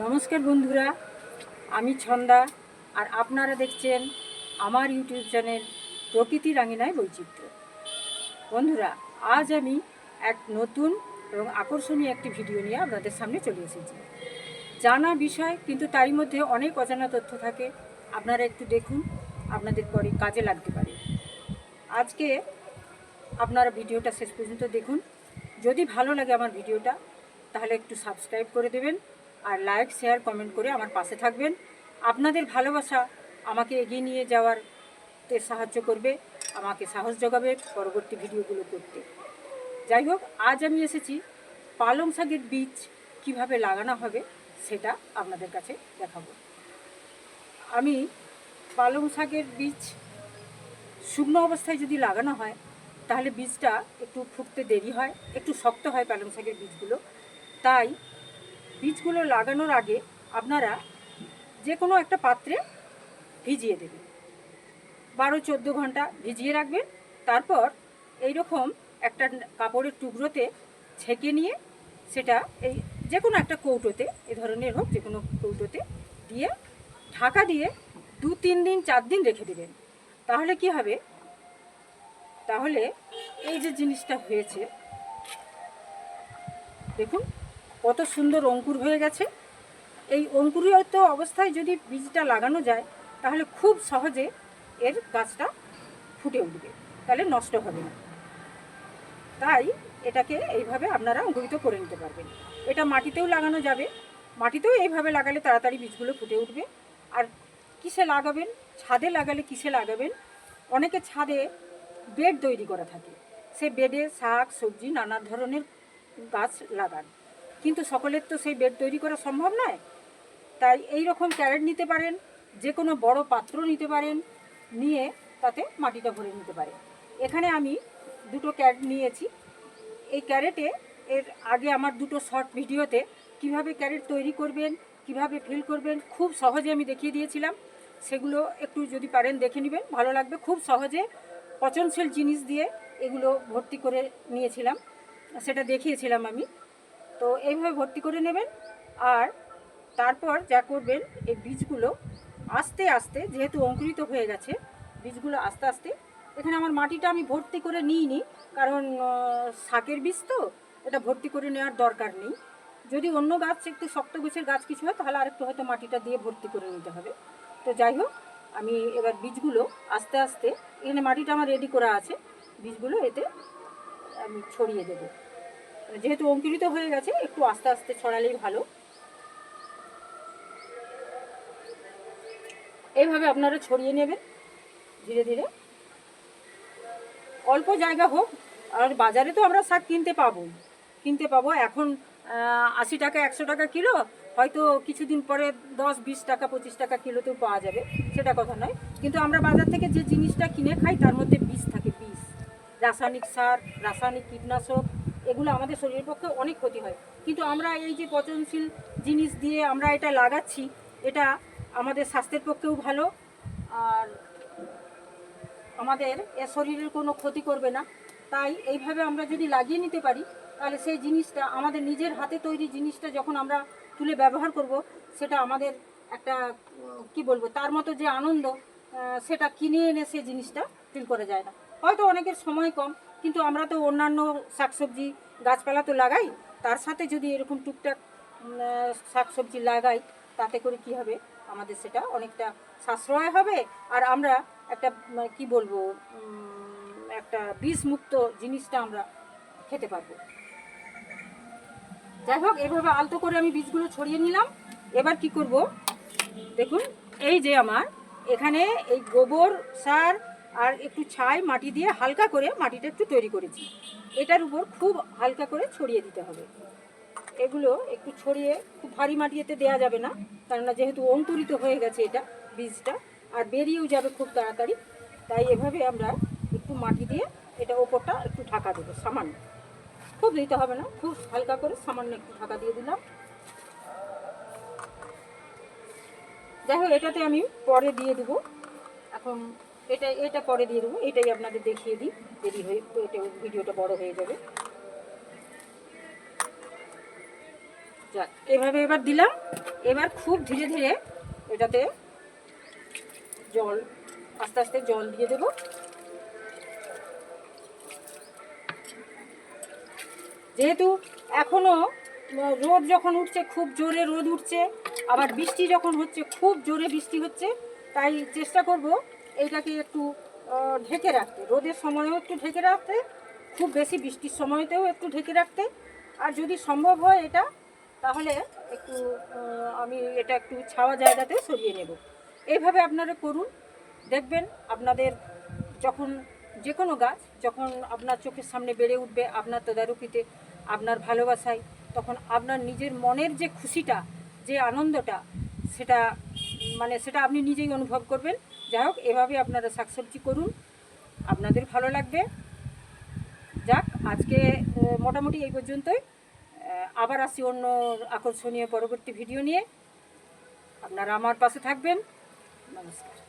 নমস্কার বন্ধুরা, আমি ছন্দা আর আপনারা দেখছেন আমার ইউটিউব চ্যানেল প্রকৃতি রাঙিনায় বৈচিত্র্য। বন্ধুরা, আজ আমি এক নতুন এবং আকর্ষণীয় একটি ভিডিও নিয়ে আপনাদের সামনে চলে এসেছি। জানা বিষয়, কিন্তু তারই মধ্যে অনেক অজানা তথ্য থাকে। আপনারা একটু দেখুন, আপনাদের পরে কাজে লাগতে পারে। আজকে আপনারা ভিডিওটা শেষ পর্যন্ত দেখুন। যদি ভালো লাগে আমার ভিডিওটা, তাহলে একটু সাবস্ক্রাইব করে দেবেন। আর লাইক, শেয়ার, কমেন্ট করে আমার পাশে থাকবেন। আপনাদের ভালোবাসা আমাকে এগিয়ে নিয়ে যাওয়ার তে সাহায্য করবে, আমাকে সাহস যোগাবে পরবর্তী ভিডিওগুলো করতে। যাই হোক, আজ আমি এসেছি পালং শাকের বীজ কীভাবে লাগানো হবে সেটা আপনাদের কাছে দেখাবো। আমি পালং শাকের বীজ শুকনো অবস্থায় যদি লাগানো হয়, তাহলে বীজটা একটু ফুটতে দেরি হয়, একটু শক্ত হয় পালং শাকের বীজগুলো। তাই বীজগুলো লাগানোর আগে আপনারা যে কোনো একটা পাত্রে ভিজিয়ে দেবেন। বারো, চোদ্দ ঘণ্টা ভিজিয়ে রাখবেন। তারপর এই রকম একটা কাপড়ের টুকরোতে ছেঁকে নিয়ে সেটা এই যে কোনো একটা কৌটোতে, এ ধরনের হোক যে কোনো কৌটোতে দিয়ে ঢাকা দিয়ে দু, তিন দিন, চার দিন রেখে দেবেন। তাহলে কি হবে? তাহলে এই যে জিনিসটা হয়েছে, দেখুন কত সুন্দর অঙ্কুর হয়ে গেছে। এই অঙ্কুরিত অবস্থায় যদি বীজটা লাগানো যায়, তাহলে খুব সহজে এর গাছটা ফুটে উঠবে, তাহলে নষ্ট হবে না। তাই এটাকে এইভাবে আপনারা অঙ্কুরিত করে নিতে পারবেন। এটা মাটিতেও লাগানো যাবে। মাটিতেও এইভাবে লাগালে তাড়াতাড়ি বীজগুলো ফুটে উঠবে। আর কিসে লাগাবেন? ছাদে লাগালে কিসে লাগাবেন? অনেকে ছাদে বেড তৈরি করা থাকে। সে বেডে শাক, সবজি, নানা ধরনের গাছ লাগান। কিন্তু সকলের তো সেই বেড তৈরি করা সম্ভব নয়। তাই এই রকম ক্যারেট নিতে পারেন যে কোনো বড় পাত্র নিতে পারেন, নিয়ে তাতে মাটিটা ভরে নিতে পারেন। এখানে আমি দুটো ক্যারেট নিয়েছি। এই ক্যারেটে এর আগে আমার দুটো শর্ট ভিডিওতে কীভাবে ক্যারেট তৈরি করবেন, কীভাবে ফিল করবেন, খুব সহজে আমি দেখিয়ে দিয়েছিলাম। সেগুলো একটু যদি পারেন দেখে নেবেন, ভালো লাগবে। খুব সহজে পচনশীল জিনিস দিয়ে এগুলো ভর্তি করে নিয়েছিলাম। সেটা দেখিয়েছিলাম আমি। তো এইভাবে ভর্তি করে নেবেন। আর তারপর যা করবেন, এই বীজগুলো আস্তে আস্তে, যেহেতু অঙ্কুরিত হয়ে গেছে, বীজগুলো আস্তে আস্তে, এখানে আমার মাটিটা আমি ভর্তি করে নিইনি, কারণ শাকের বীজ তো, এটা ভর্তি করে নেওয়ার দরকার নেই। যদি অন্য গাছ একটু শক্ত গোছের গাছ কিছু হয়, তাহলে আরেকটু হয়তো মাটিটা দিয়ে ভর্তি করে নিতে হবে। তো যাই হোক, আমি এবার বীজগুলো আস্তে আস্তে, এখানে মাটিটা আমার রেডি করা আছে, বীজগুলো এতে আমি ছড়িয়ে দেবো। যেহেতু অঙ্কুরিত হয়ে গেছে, একটু আস্তে আস্তে ছড়ালেই ভালো। এইভাবে আপনারা ছড়িয়ে নেবেন, ধীরে ধীরে। অল্প জায়গা হোক, আর বাজারে তো আমরা শাক কিনতে পাবো। কিনতে পাবো, এখন আশি টাকা, একশো টাকা কিলো, হয়তো কিছুদিন পরে দশ, বিশ টাকা, পঁচিশ টাকা কিলোতেও পাওয়া যাবে, সেটা কথা নয়। কিন্তু আমরা বাজার থেকে যে জিনিসটা কিনে খাই, তার মধ্যে বিষ থাকে বিষ রাসায়নিক সার, রাসায়নিক কীটনাশক এগুলো আমাদের শরীরের পক্ষে অনেক ক্ষতি হয়। কিন্তু আমরা এই যে পচনশীল জিনিস দিয়ে আমরা এটা লাগাচ্ছি, এটা আমাদের স্বাস্থ্যের পক্ষেও ভালো, আর আমাদের এ শরীরের কোনো ক্ষতি করবে না। তাই এইভাবে আমরা যদি লাগিয়ে নিতে পারি, তাহলে সেই জিনিসটা আমাদের নিজের হাতে তৈরি জিনিসটা যখন আমরা তুলে ব্যবহার করব, সেটা আমাদের একটা, কি বলব, তার মতো যে আনন্দ সেটা কিনে এনে সেই জিনিসটা ফিল করা যায় না। হয়তো অনেকের সময় কম কিন্তু আমরা তো অন্যান্য শাকসবজি গাছপালা তো লাগাই তার সাথে যদি এরকম টুকটাক শাকসবজি লাগাই তাতে করে কি হবে? আমাদের সেটা অনেকটা সাশ্রয় হবে। আর আমরা একটা উম, কি বলব একটা বিষমুক্ত জিনিসটা আমরা খেতে পারব। যাই হোক এভাবে আলতো করে আমি বীজগুলো ছড়িয়ে নিলাম। এবার কি করব? দেখুন এই যে আমার এখানে এই গোবর সার আর একটু ছাই মাটি দিয়ে হালকা করে মাটিটা একটু তৈরি করেছি। এটার উপর খুব হালকা করে ছড়িয়ে দিতে হবে। এগুলো একটু ছড়িয়ে খুব ভারী মাটি এতে দেওয়া যাবে না, কেননা যেহেতু অঙ্কুরিত হয়ে গেছে এটা বীজটা, আর বেরিয়েও যাবে খুব তাড়াতাড়ি। তাই এভাবে আমরা একটু মাটি দিয়ে এটা ওপরটা একটু ঢাকা দেবো সামান্য। খুব দিতে হবে না, খুব হালকা করে সামান্য একটু ঢাকা দিয়ে দিলাম। যাই হোক, এটাতে আমি পরে দিয়ে দেবো। এখন এটা এটা পরে দিয়ে দেবো এটাই আপনাদের দেখিয়ে দিই দেরি হয়ে এটা ভিডিওটা বড় হয়ে যাবে। যাক এভাবে এবার দিলাম এবার খুব ধীরে ধীরে এটাতে জল আস্তে আস্তে জল দিয়ে দেব। যেহেতু এখনও আহ, রোদ যখন উঠছে খুব জোরে রোদ উঠছে আবার বৃষ্টি যখন হচ্ছে খুব জোরে বৃষ্টি হচ্ছে তাই চেষ্টা করব এইটাকে একটু ঢেকে রাখতে। রোদের সময়ও একটু ঢেকে রাখতে, খুব বেশি বৃষ্টির সময়তেও একটু ঢেকে রাখতে। আর যদি সম্ভব হয় এটা, তাহলে একটু আমি এটা একটু ছাওয়া জায়গাতে সরিয়ে নেব। এইভাবে আপনারা করুন, দেখবেন আপনাদের যখন যে কোনো গাছ, যখন আপনার চোখের সামনে বেড়ে উঠবে, আপনার তদারকিতে, আপনার ভালোবাসায়, তখন আপনার নিজের মনের যে খুশিটা, যে আনন্দটা, সেটা মানে সেটা আপনি নিজেই অনুভব করবেন। যাই হোক, এভাবে আপনারা শাকসবজি করুন। আপনাদের ভালো লাগবে। যাক, আজকে মোটামুটি এই পর্যন্তই। আবার আসি অন্য আকর্ষণীয় পরবর্তী ভিডিও নিয়ে। আপনারা আমার পাশে থাকবেন। নমস্কার।